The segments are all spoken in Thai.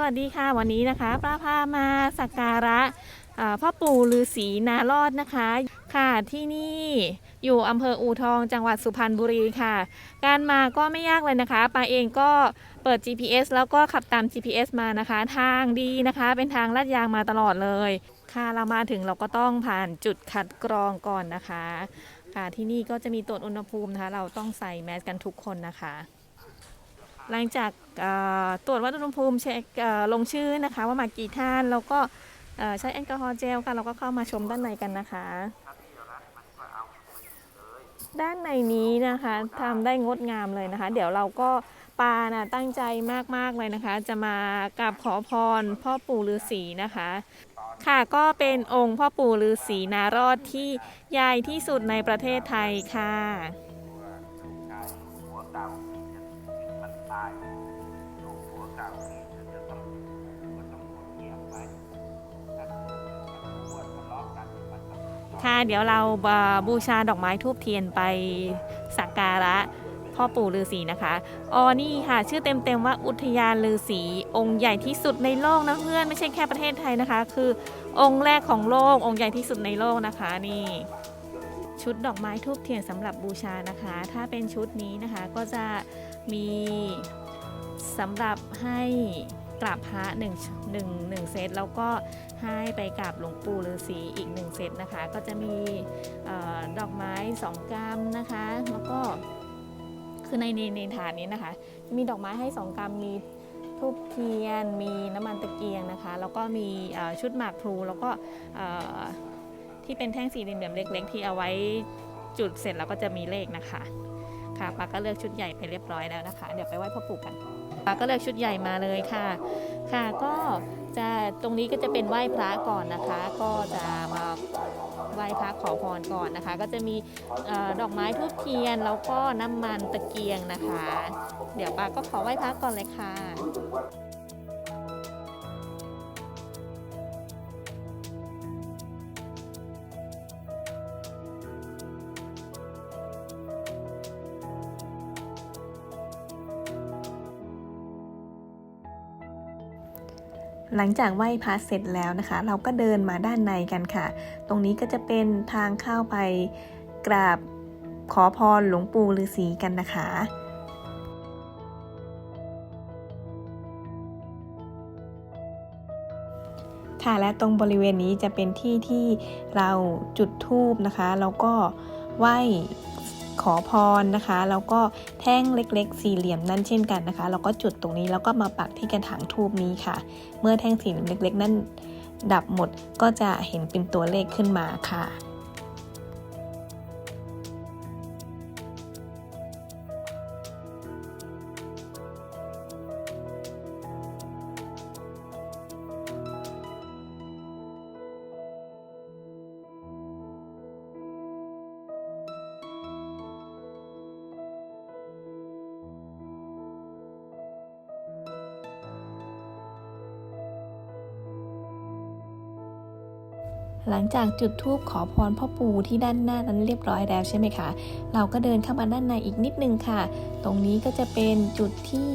สวัสดีค่ะวันนี้นะคะป้าพามาสักการะพ่อปู่ฤาษีนารอดนะคะค่ะที่นี่อยู่อำเภออูทองจังหวัดสุพรรณบุรีค่ะ การมาก็ไม่ยากเลยนะคะปาเองก็เปิด GPS แล้วก็ขับตาม GPS มานะคะ ทางดีนะคะ เป็นทางลาดยางมาตลอดเลย ค่ะเรามาถึงเราก็ต้องผ่านจุดคัดกรองก่อนนะคะ ค่ะที่นี่ก็จะมีตรวจอุณหภูมินะคะ เราต้องใส่แมสกันทุกคนนะคะ หลังจากตรวจวัดอุณหภูมิเช็คลงชื่อนะคะ ว่ามากี่ท่านแล้วก็ใช้แอลกอฮอล์เจลค่ะเราก็เข้ามาชมด้านในกันนะคะ ด้านในนี้นะคะทำได้งดงามเลยนะคะ เดี๋ยวเราก็ปานะตั้งใจมากๆเลยนะคะ จะมากราบขอพรพ่อปู่ฤาษีนะคะ ค่ะก็เป็นองค์พ่อปู่ฤาษีนารอดที่ใหญ่ที่สุดในประเทศไทยค่ะ ค่ะเดี๋ยวเราบูชาดอกไม้ทูบเทียนไปสักการะพ่อปู่ฤาษีนะคะอ๋อนี่ค่ะ ชื่อเต็มๆว่าอุทยานฤาษีองค์ใหญ่ที่สุดในโลกนะเพื่อนไม่ใช่แค่ประเทศไทยนะคะ คือองค์แรกของโลก องค์ใหญ่ที่สุดในโลกนะคะนี่ ชุดดอกไม้ทูบเทียนสำหรับบูชานะคะ ถ้าเป็นชุดนี้นะคะก็จะมีสำหรับให้ กราบพระหนึ่งหนึ่งหนึ่งเซตแล้วก็ให้ไปกราบหลวงปู่ฤาษีอีกหนึ่งเซตนะคะ ก็จะมีออดอกไม้สองกรัมนะคะ แล้วก็คือในในในถาดนี้นะคะ มีดอกไม้ให้สองกรัมมีทูบเทียน มีน้ำมันตะเกียงนะคะ แล้วก็มีชุดหมากพลูแล้วก็ที่เป็นแท่งสี่เหลี่ยมเล็ก ๆ ที่เอาไว้จุดเสร็จแล้วก็จะมีเลขนะคะ ค่ะปาก็เลือกชุดใหญ่ไปเรียบร้อยแล้วนะคะ เดี๋ยวไปไหว้พ่อปู่กันปาก็เลือกชุดใหญ่มาเลยค่ะ ค่ะก็จะตรงนี้ก็จะเป็นไหว้พระก่อนนะคะ ก็จะมาไหว้พระขอพรก่อนนะคะ ก็จะมีเออดอกไม้ทูบเทียนแล้วก็น้ำมันตะเกียงนะคะ เดี๋ยวปาก็ขอไหว้พระก่อนเลยค่ะ หลังจากไหว้พระเสร็จแล้วนะคะ เราก็เดินมาด้านในกันค่ะ ตรงนี้ก็จะเป็นทางเข้าไปกราบขอพรหลวงปู่ฤาษีกันนะคะค่ะและตรงบริเวณนี้จะเป็นที่ที่เราจุดธูปนะคะ แล้วก็ไหว้ ขอพรนะคะ แล้วก็แท่งเล็กๆ สี่เหลี่ยมนั่นเช่นกันนะคะ เราก็จุดตรงนี้แล้วก็มาปักที่กระถางทูบนี้ค่ะ เมื่อแท่งสี่เหลี่ยมเล็ก ๆ นั่นดับหมดก็จะเห็นเป็นตัวเลขขึ้นมาค่ะ หลังจากจุดธูปขอพรพ่อปู่ที่ด้านหน้านั้นเรียบร้อยแล้วใช่ไหมคะ เราก็เดินเข้ามาด้านในอีกนิดนึงค่ะ ตรงนี้ก็จะเป็นจุดที่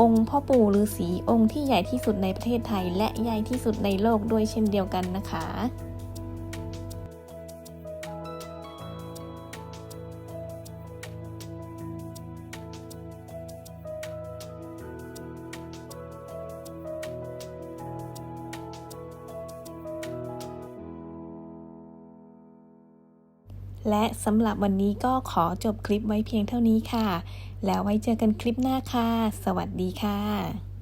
องค์พ่อปู่ฤาษีองค์ที่ใหญ่ที่สุดในประเทศไทย และใหญ่ที่สุดในโลกด้วยเช่นเดียวกันนะคะ และสำหรับวันนี้ก็ขอจบคลิปไว้เพียงเท่านี้ค่ะ แล้วไว้เจอกันคลิปหน้าค่ะ สวัสดีค่ะ